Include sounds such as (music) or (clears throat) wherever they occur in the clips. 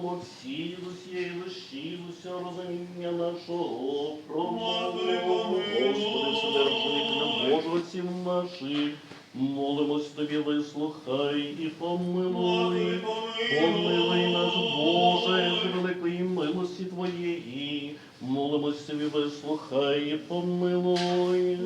З усієї душі, розуміння нашого Господи, помилуй. Господи, вседержителя Божого отців наших, молимось тобі, вислухай і помилуй. Помилуй нас, Боже, з великої милості Твоєї. Молимось тобі, вислухай і помилуй.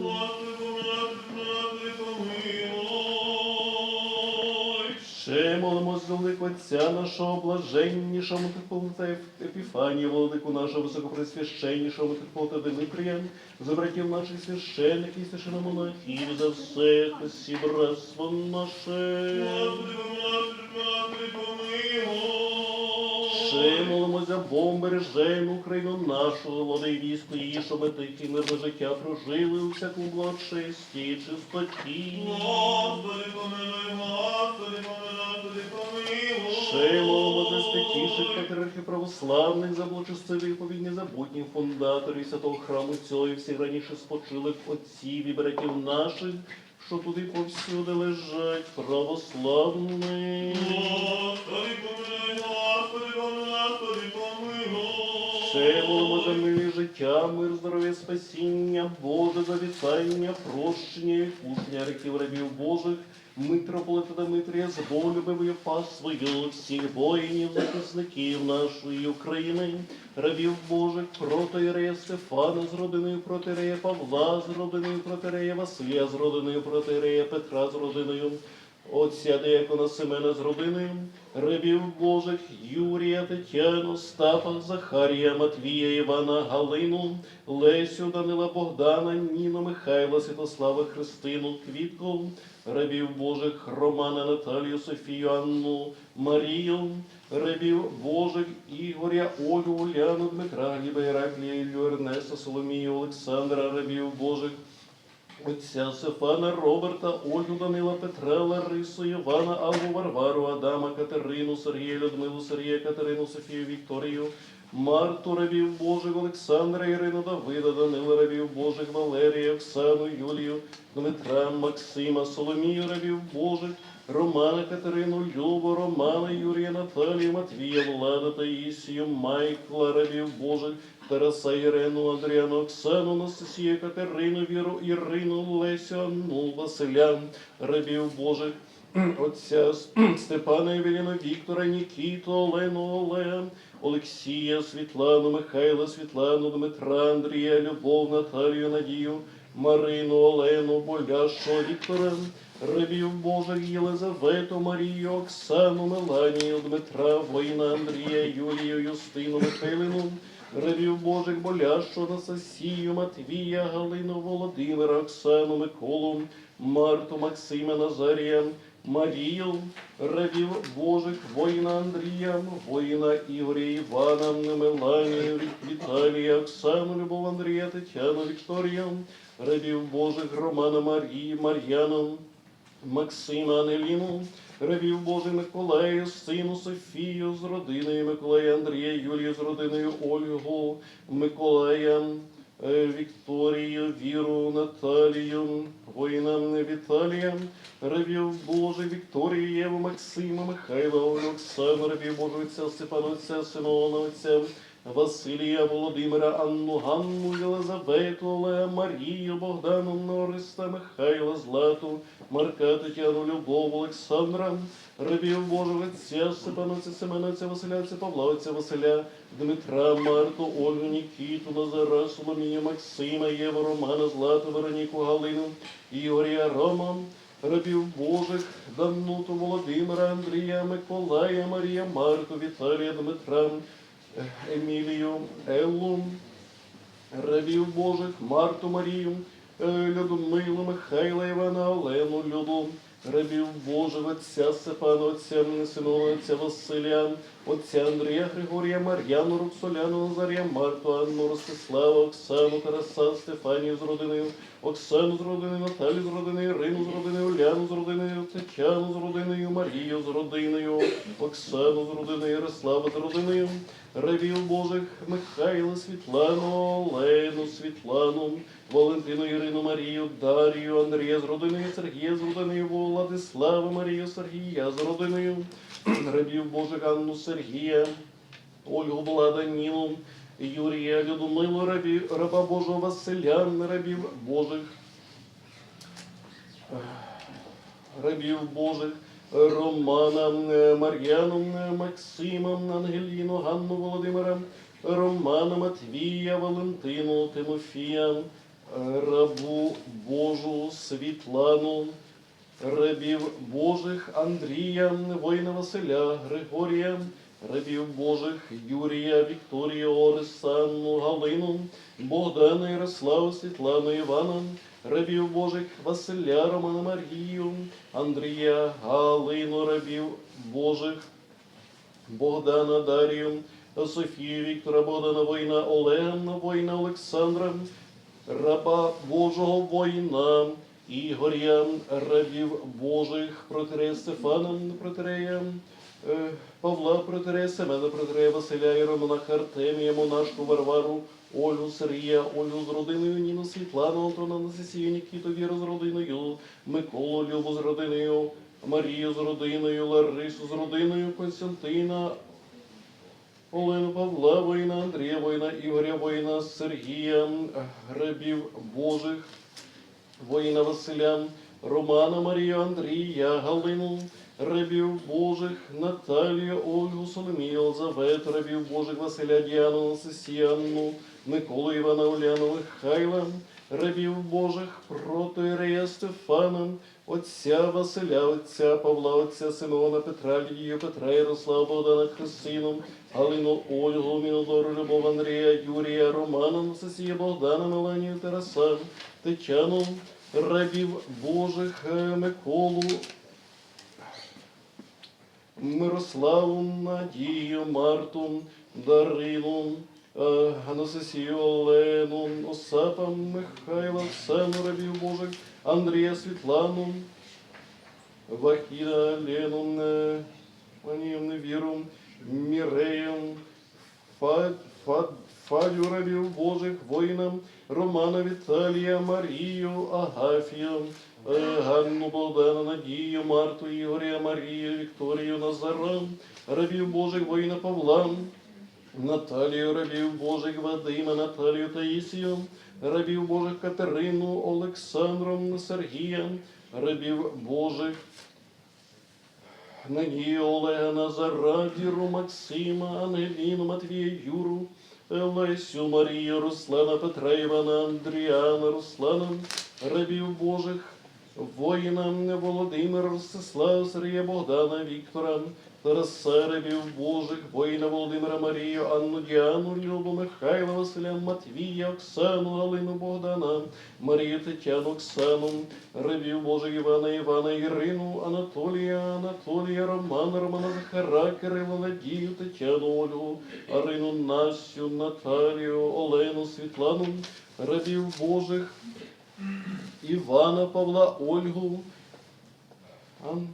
Ще великого Отця нашого блаженнішого митрополита Епіфанія, владику нашого високопресвященнішого митрополита Димитрія, за братів наших священників і священномонахів, за все всі братство наше. Ще молимось за Богом бережену Україну нашу, влади і військо її, щоб ми тихе мирне життя прожили у всякому благочесті і чистоті. Ще молимо за святіших патріархів православних, за благочестивих повідні забутніх фундаторів святого храму цього і всіх раніше спочилих отців і братів наших, що туди повсюди лежать православні. Ще молимо за милі життя, мир, здоров'я, спасіння, Боже, за вітання, прощення і кушення реків рабів Божих, митрополита Дмитрія, з пас свою всіх воїнів, захисників нашої України, рабів Божих, протирея Стефана з родиною протирея Павла, з родиною протирея Василя з родиною протирея Петра, з родиною Отця Деякона Семена з родиною, рабів Божих Юрія, Тетяну, Стапа, Захарія, Матвія, Івана, Галину, Лесю, Данила, Богдана, Ніну, Михайла, Святослава, Христину, Квітку, рабів Божих Романа, Наталію, Софію, Анну, Марію, рабів Божих Ігоря, Олю, Уляну, Дмитра, Гліба, Іраклія, Іллю, Ернеста, Соломію, Олександра, рабів Божих Отця Стефана, Роберта, Ольгу, Данила, Петра, Ларису, Івана, Аллу, Варвару, Адама, Катерину, Сергія, Людмилу, Сергія, Катерину, Софію, Вікторію, Марту, рабів Божих, Олександра, Ірину, Давида, Данила, рабів Божих, Валерія, Оксану, Юлію, Дмитра, Максима, Соломію, рабів Божих, Романа, Катерину, Любу, Романа, Юрія, Наталію, Матвія, Влада, Таїсію, Майкла, рабів Божих, Тараса, Ірину, Андріану, Оксану, Анастасію, Катерину, Віру, Ірину, Лесю, Анну, Василя, рабів Божих, отця (clears throat) Степана, Евеліну, Віктора, Нікіту, Олену, Олега, Олексія, Світлану, Михайла, Світлану, Дмитра, Андрія, Любов, Наталію, Надію, Марину, Олену, Боляшу, Віктора, рабів Божих, Єлизавету, Марію, Оксану, Меланію, Дмитра, воїна, Андрія, Юлію, Юстину, Михайлину, Рабів Божих Боляшу, Анастасію, Матвія, Галину, Володимира, Оксану, Миколу, Марту, Максима, Назарія, Марію, рабів Божих, воїна Андрія, воїна Ігоря, Івана, Меланію, Віталія, Оксану, Любов Андрія, Тетяну, Вікторію, рабів Божих, Романа Марії, Мар'яну, Максима, Анеліну, рабів Божих Миколая, сину Софію з родиною Миколая Андрія, Юлію з родиною Ольгу, Миколая, е, Вікторію, Віру, Наталію, воїнам Віталія, рабів Божих Вікторію, Єву, Максима, Михайла, Олю, Оксану, рабів Божих отця Степана, отця Симона, отця Василія, Володимира, Анну, Ганну, Єлизавету, Олега, Марію, Богдану, Нориста, Михайла, Злату, Марка, Тетяну, Любов, Олександра, рабів Отця, Степана, Отця Семена, Отця Василя, Дмитра, Марту, Ольгу, Нікіту, Назара, Соломію, Максима, Єву, Романа, Злату, Вероніку, Галину, Ігоря, Рома, рабів Божих, Дануту, Володимира, Андрія, Миколая, Марія, Марту, Віталія, Дмитра, Емілію, Еллу, рабів Божих, Марту Марію, е, Людмилу, Михайла, Івана, Олену, Люду, рабів Божих, отця Степана, отця Синового, отця Василя, отця Андрія, Григорія, Мар'яну, Роксоляну, Назарія, Марту, Анну, Ростислава, Оксану, Тараса, Стефанію з родиною, Оксану з родиною, Наталю з родиною, Ірину з родиною, Уляну з родиною, Тетяну з родиною, Марію з родиною, Оксану з родиною, Ярослава з родиною, рабів Божих, Михайла, Світлану, Олену, Світлану, Валентину, Ірину, Марію, Дарію, Андрія з родиною, Сергія з родиною, Владислава, Марію, Сергія з родиною, рабів Божих, Анну, Сергія, Ольгу Владаніну, Юрія Людмилу, рабі, раба Божого Василя, рабів Божих, рабів Божих, Романа, е, Мар'яну, е, Максима, Ангеліну, Ганну Володимира, Романа, Матвія, Валентину, Тимофія, е, рабу Божу Світлану, рабів Божих Андрія, воїна Василя, Григорія, рабів Божих Юрія, Вікторія, Орисанну, Галину, Богдана, Ярославу, Світлану, Івана, рабів Божих Василя, Романа, Марію, Андрія, Галину, рабів Божих, Богдана, Дарію, Софію, Віктора, Богдана, воїна, Олега, воїна, Олександра, раба Божого воїна, Ігоря, рабів Божих, протерея Стефана, протерея е, Павла, протерея Семена, протерея Василя і Романа, Артемія, Монашку, Варвару, Олю, Сергія, Олю з родиною, Ніну, Світлану, Антона, Анастасію, Нікіту, Віру з родиною, Миколу, Любу з родиною, Марію з родиною, Ларису з родиною, Константина, Олену Павла, воїна, Андрія, воїна, Ігоря, воїна, Сергія, Грабів Божих, воїна Василя, Романа, Марію, Андрія, Галину, рабів Божих, Наталію, Ольгу, Соломію, Елзавету, рабів Божих, Василя, Діану, Анастасіяну, Миколу, Івана, Уляну, Михайла, рабів Божих, протоірея Стефана, отця Василя, отця Павла, отця Симеона, Петра, Лідію, Петра, Ярослава, Богдана, Христину, Галину, Ольгу, Мінодору, Любов, Андрія, Юрія, Романа, Анастасія, Богдана, Меланію, Тараса, Тетяну, рабів Божих, е, Миколу, Мирославу, Надію, Марту, Дарину, е, Олену, Осапа, Михайла, Оксану, рабів Божих, Андрія, Світлану, Вахіда, Лену, Анівну Панівну, Віру, Мірею, Фад, Фа, Фадю, рабів Божих, воїнам, Романа, Віталія, Марію, Агафію, е, Ганну, Богдана, Надію, Марту, Ігоря, Марію, Вікторію, Назара, рабів Божих, воїна Павла, Наталію, рабів Божих, Вадима, Наталію Таїсію, рабів Божих Катерину, Олександром, Сергія, рабів Божих, Надію, Олега, Назара, Віру, Максима, Ангеліну, Матвія, Юру, Лесю, Марію, Руслана, Петра, Івана, Андріана, Руслана, рабів Божих, воїна Володимира, Ростислава, Сергія, Богдана, Віктора, Тараса, рабів Божих, воїна Володимира, Марію, Анну, Діану, Любу, Михайла, Василя, Матвія, Оксану, Галину, Богдана, Марію, Тетяну, Оксану, рабів Божих, Івана, Івана, Ірину, Анатолія, Анатолія, Романа, Романа, Захара, Кирила, Надію, Тетяну, Ольгу, Арину, Настю, Наталію, Олену, Світлану, рабів Божих, Івана, Павла, Ольгу, Ан...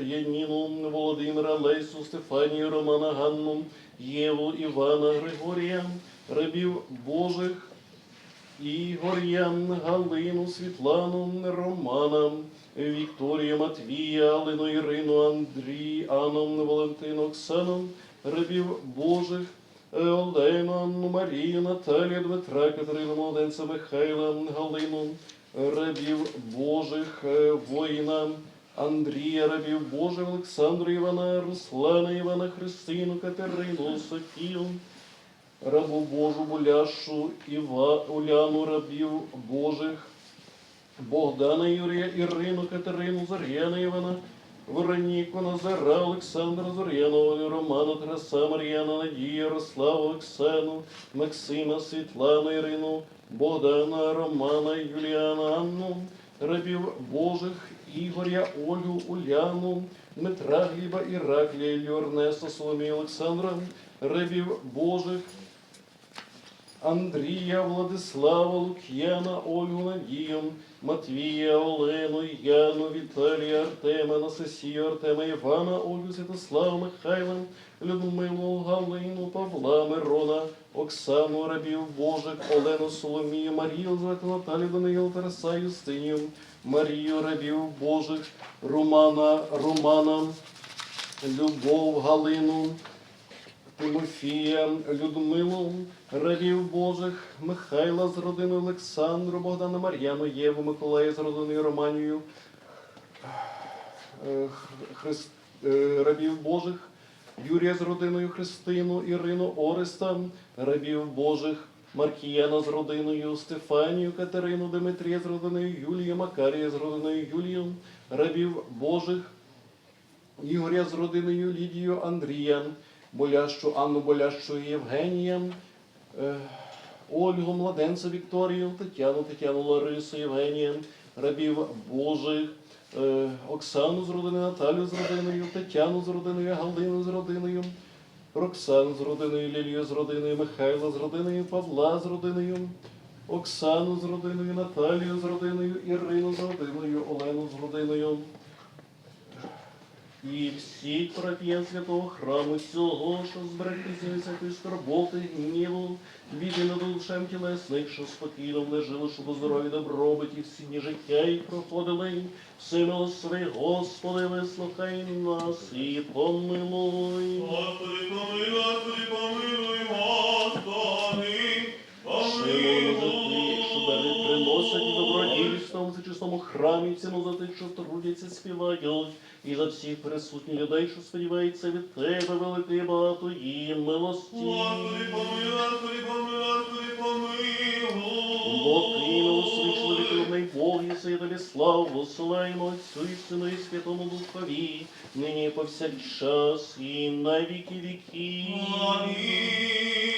Яніну, Володимира, Лесю, Стефанію, Романа, Ганну, Єву, Івана, Григорія, рабів Божих, Ігоря, Галину, Світлану, Романа, Вікторію, Матвія, Алину, Ірину, Андрій, Анну, Валентину, Оксану, рабів Божих, Олену, Марію, Наталію, Дмитра, Катерину, Молоденця, Михайла, Галину, рабів Божих, воїна, Андрія, рабів Божих, Олександру, Івана, Руслана, Івана, Христину, Катерину, Софію, рабу Божу, Буляшу, Іва, Уляну, рабів Божих, Богдана, Юрія, Ірину, Катерину, Зор'яна, Івана, Вероніку, Назара, Олександра, Зор'яна, Олю, Романа, Тараса, Мар'яна, Надію, Ярославу, Оксану, Максима, Світлану, Ірину, Богдана, Романа, Юліана, Анну, рабів Божих, Ігоря, Олю, Уляну, Дмитра, Гліба, Іраклія, Ілью, Ернеста, Соломію, Олександра, рабів Божих, Андрія, Владислава, Лук'яна, Ольгу, Надію, Матвія, Олену, Яну, Віталія, Артема, Анастасію, Артема, Івана, Ольгу, Святослава, Михайла, Людмилу, Галину, Павла, Мирона, Оксану, рабів Божих, Олену, Соломію, Марію, звати Наталію, Даниїл, Тараса, Юстинію, Марію, рабів Божих, Романа, Романа, Любов, Галину, Тимофія, Людмилу, рабів Божих, Михайла з родиною Олександру, Богдана Мар'яну, Єву, Миколая з родиною Романію, е, Христ, е, рабів Божих, Юрія з родиною Христину, Ірину Ореста, рабів Божих, Маркіяна з родиною, Стефанію, Катерину, Дмитрія з родиною Юлію, Макарія з родиною Юлію, рабів Божих, Ігоря з родиною Лідію, Андрія, Болящу, Анну Болящу Євгенія, е, Ольгу Младенця Вікторію, Тетяну, Тетяну Ларису, Євгенія, рабів Божих, е, Оксану з родиною, Наталю з родиною, Тетяну з родиною, Галину з родиною, Роксану з родиною, Лілію з родиною, Михайла з родиною, Павла з родиною, Оксану з родиною, Наталію з родиною, Ірину з родиною, Олену з родиною. І всі парафіян святого храму цього, що зберегтися від всякої скорботи, гніву, біди над душем тілесних, що спокійно влежили, щоб у здорові добробиті всі дні життя і проходили. Всемилостивий Господи, вислухай нас і помилуй. Господи, помилуй, Господи, помилуй, Господи, добродійством храмі, цьому за тих, що трудяться, співають, і за всіх присутніх людей, що сподіваються від тебе, великої багатої милості. Господи, помилуй, Господи, помилуй, Господи, помилуй. Бо ти милосердний чоловіком Бог, і все тобі славу, посилаємо Отцю і Сину і Святому Духові, нині повсякчас і на віки віків. Амінь.